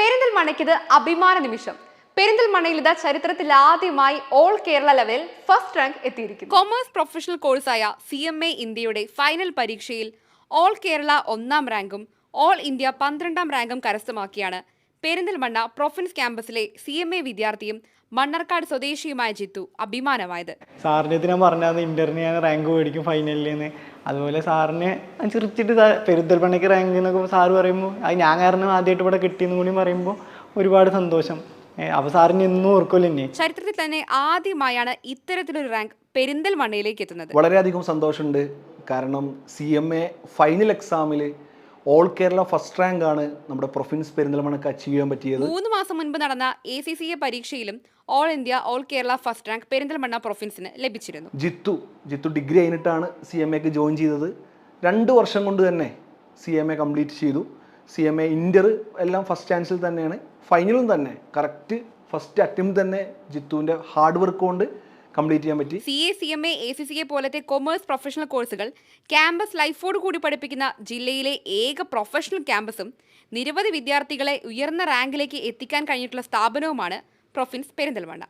പെരിന്തൽമണ്ണയ്ക്കിത് അഭിമാന നിമിഷം. പെരിന്തൽമണ്ണയിൽ ഇതാ ചരിത്രത്തിൽ ആദ്യമായി ഓൾ കേരള ലെവലിൽ ഫസ്റ്റ് റാങ്ക് എത്തിയിരിക്കുന്നു. കൊമേഴ്സ് പ്രൊഫഷണൽ കോഴ്സായ സി എം എ ഇന്ത്യയുടെ ഫൈനൽ പരീക്ഷയിൽ ഓൾ കേരള ഒന്നാം റാങ്കും ഓൾ ഇന്ത്യ പന്ത്രണ്ടാം റാങ്കും കരസ്ഥമാക്കിയാണ് പെരിന്തൽമണ്ണ പ്രൊഫൻസ് ക്യാമ്പസിലെ സി എം എ വിദ്യാർത്ഥിയും മണ്ണർക്കാട് സ്വദേശിയുമായ ജിത്തു അഭിമാനമായത്. സാറിന് ഞാൻ പറഞ്ഞത് ഇന്ററിന് ഞാൻ റാങ്ക് മേടിക്കും ഫൈനലിൽ നിന്ന് അതുപോലെ സാറിന് ചിരിച്ചിട്ട് സാ- പണിക്ക് റാങ്ക് എന്നൊക്കെ സാറ് പറയുമ്പോൾ അത് ഞാൻ കാരണം ആദ്യമായിട്ട് ഇവിടെ കിട്ടിയെന്ന് കൂടി പറയുമ്പോൾ ഒരുപാട് സന്തോഷം. അപ്പോൾ സാറിന് എന്നും ഓർക്കില്ല ചരിത്രത്തിൽ തന്നെ ആദ്യമായാണ് ഇത്തരത്തിലൊരു റാങ്ക് പെരിന്തൽമണ്ണയിലേക്ക് എത്തുന്നത്. വളരെയധികം സന്തോഷമുണ്ട്. കാരണം സി എം എ ഫൈനൽ എക്സാമിൽ ഓൾ കേരള ഫസ്റ്റ് റാങ്ക് ആണ് നമ്മുടെ പ്രൊഫിൻസ് പെരിന്തൽമണ്ണക്ക് അച്ചീവ് ചെയ്യാൻ പറ്റിയത്. മൂന്ന് മാസം മുൻപ് നടന്ന A C C A പരീക്ഷയിലും all India all Kerala first rank Perinthalmanna പ്രൊഫിൻസിന് ലഭിച്ചിരുന്നു. ജിത്തു ജിത്തു ഡിഗ്രി കഴിഞ്ഞിട്ടാണ് സി എം എക്ക് ജോയിൻ ചെയ്തത്. രണ്ട് വർഷം കൊണ്ട് തന്നെ സി എം എ കംപ്ലീറ്റ് ചെയ്തു. സി എം എ ഇന്റർ എല്ലാം ഫസ്റ്റ് ചാൻസിൽ തന്നെയാണ്. ഫൈനലും തന്നെ കറക്റ്റ് ഫസ്റ്റ് അറ്റംപ്റ്റ് തന്നെ ജിത്തുവിന്റെ ഹാർഡ് വർക്ക് കൊണ്ട് കംപ്ലീറ്റ് ചെയ്യാൻ പറ്റി. C A C M A A C C A പോലത്തെ കൊമേഴ്സ് പ്രൊഫഷണൽ കോഴ്സുകൾ ക്യാമ്പസ് ലൈഫോട് കൂടി പഠിപ്പിക്കുന്ന ജില്ലയിലെ ഏക പ്രൊഫഷണൽ ക്യാമ്പസും നിരവധി വിദ്യാർത്ഥികളെ ഉയർന്ന റാങ്കിലേക്ക് എത്തിക്കാൻ കഴിഞ്ഞിട്ടുള്ള സ്ഥാപനവുമാണ് പ്രൊഫിൻസ് പെരിന്തൽമണ്ണ.